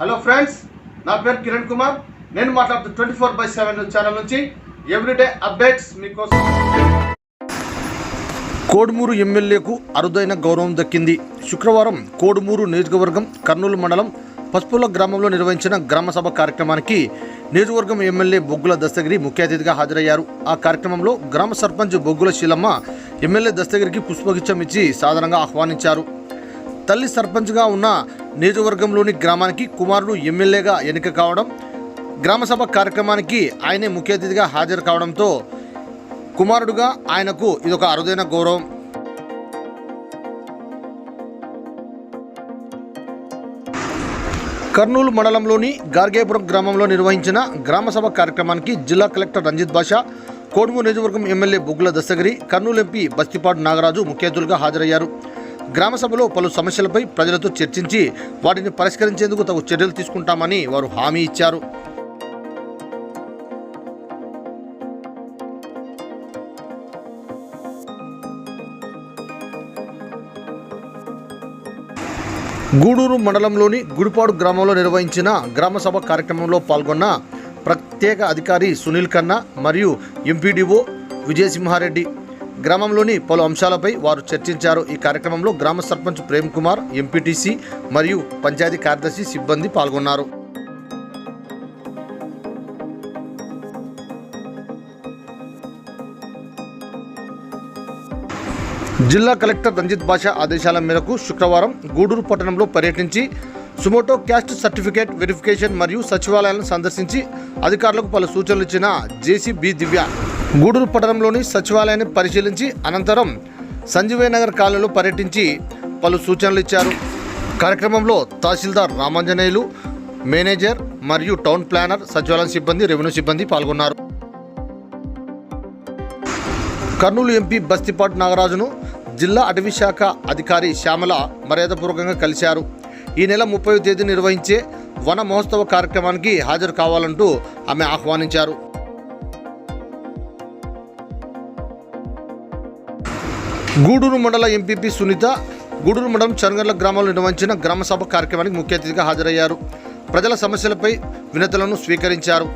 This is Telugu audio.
హలో ఫ్రెండ్స్ నా పేరు కిరణ్ కుమార్. నేను మాట్లాడుతూ twenty four by seven channel నుంచి ఎవ్రీడే అప్డేట్స్ మీకోసం. కోడుమూరు ఎమ్మెల్యేకు అరుదైన గౌరవం దక్కింది. శుక్రవారం కోడుమూరు నియోజకవర్గం కర్నూలు మండలం పసుపుల గ్రామంలో నిర్వహించిన గ్రామసభ కార్యక్రమానికి నియోజకవర్గం ఎమ్మెల్యే బొగ్గుల దస్తగిరి ముఖ్య అతిథిగా హాజరయ్యారు. ఆ కార్యక్రమంలో గ్రామ సర్పంచ్ బొగ్గుల శీలమ్మ ఎమ్మెల్యే దస్తగిరికి పుష్పగుచ్చం ఇచ్చి సాధారణంగా ఆహ్వానించారు. తల్లి సర్పంచ్గా ఉన్న నియోజకవర్గంలోని గ్రామానికి కుమారుడు ఎమ్మెల్యేగా ఎన్నిక కావడం గ్రామసభ కార్యక్రమానికి ఆయనే ముఖ్య అతిథిగా హాజరు కావడంతో కుమారుడుగా ఆయనకు ఇదొక అరుదైన గౌరవం. కర్నూలు మండలంలోని గార్గేపురం గ్రామంలో నిర్వహించిన గ్రామసభ కార్యక్రమానికి జిల్లా కలెక్టర్ రంజిత్ బాషా కోడుమూరు నియోజకవర్గం ఎమ్మెల్యే బుగ్గుల దస్తగిరి కర్నూలు ఎంపీ బస్తిపాడు నాగరాజు ముఖ్య అతిథులుగా హాజరయ్యారు. గ్రామ సభలో పలు సమస్యలపై ప్రజలతో చర్చించి వాటిని పరిష్కరించేందుకు తగు చర్యలు తీసుకుంటామని వారు హామీ ఇచ్చారు. గూడూరు మండలంలోని గుడిపాడు గ్రామంలో నిర్వహించిన గ్రామసభ కార్యక్రమంలో పాల్గొన్న ప్రత్యేక అధికారి సునీల్ ఖన్నా మరియు ఎంపీడీఓ విజయసింహారెడ్డి. గ్రామంలోని పలు అంశాలపై వారు చర్చించారు. ఈ కార్యక్రమంలో గ్రామ సర్పంచ్ ప్రేమ్ కుమార్ ఎంపీటీసీ మరియు పంచాయతీ కార్యదర్శి సిబ్బంది పాల్గొన్నారు. జిల్లా కలెక్టర్ రంజిత్ బాషా ఆదేశాల మేరకు శుక్రవారం గూడూరు పట్టణంలో పర్యటించి సుమోటో క్యాస్ట్ సర్టిఫికేట్ వెరిఫికేషన్ మరియు సచివాలయాలను సందర్శించి అధికారులకు పలు సూచనలు ఇచ్చిన జేసీబీ దివ్య గూడూరు పట్టణంలోని సచివాలయాన్ని పరిశీలించి అనంతరం సంజీవయ్య నగర్ కాలనీలో పర్యటించి పలు సూచనలు ఇచ్చారు. కార్యక్రమంలో తహసీల్దార్ రామాంజనేయులు మేనేజర్ మరియు టౌన్ ప్లానర్ సచివాలయం సిబ్బంది రెవెన్యూ సిబ్బంది పాల్గొన్నారు. కర్నూలు ఎంపీ బస్తిపాటు నాగరాజును జిల్లా అటవీ శాఖ అధికారి శ్యామల మర్యాదపూర్వకంగా కలిశారు. ఈ నెల ముప్పై తేదీ నిర్వహించే వన మహోత్సవ కార్యక్రమానికి హాజరు కావాలంటూ ఆమె ఆహ్వానించారు. గూడూరు మండల ఎంపీపీ సునీత గూడూరు మండలం చంగర్ల గ్రామంలో నిర్వహించిన గ్రామసభ కార్యక్రమానికి ముఖ్య అతిథిగా హాజరయ్యారు. ప్రజల సమస్యలపై వినతులను స్వీకరించారు.